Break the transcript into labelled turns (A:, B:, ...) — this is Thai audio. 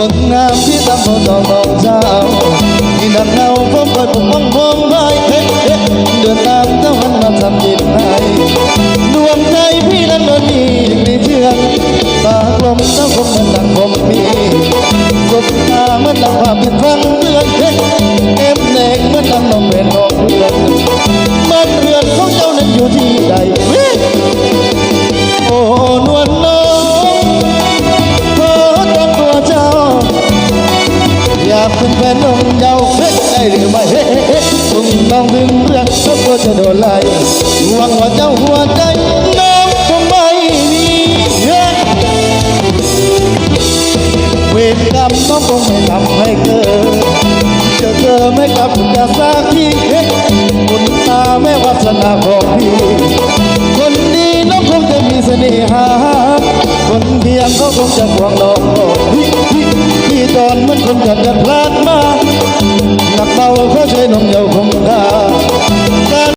A: ดอกดอกเจ้าที่ดังเงาผมคอยปกป้องมองไม้เฮ้เฮ้เดินตามเจ้ามันมาทำยินให้ดวงใจพี่นั้นมันมีในเชือกตากลมเจ้าคงมันดังผมมีสบตาเหมือนดังภามเป็นฟัง อยากเป็นแฟนน้องเยาวเฮ้ได้หรือไม่เฮ้ตุ้งต้องดึงเรื่องก็กลัวจะโดนไล่หวังว่าเจ้าหัวใจน้องคงไม่มีเฮ้เวรกรรมน้องคงไม่ทำให้เกิดจอเธอไม่กลับจะสักทีเฮ้คุณตาแม่วาสนาของพี่คนดีน้องคงจะมีเสน่หาคนเพียงเขาคงจะห่วงน้อง หนักเบาเขาช่นม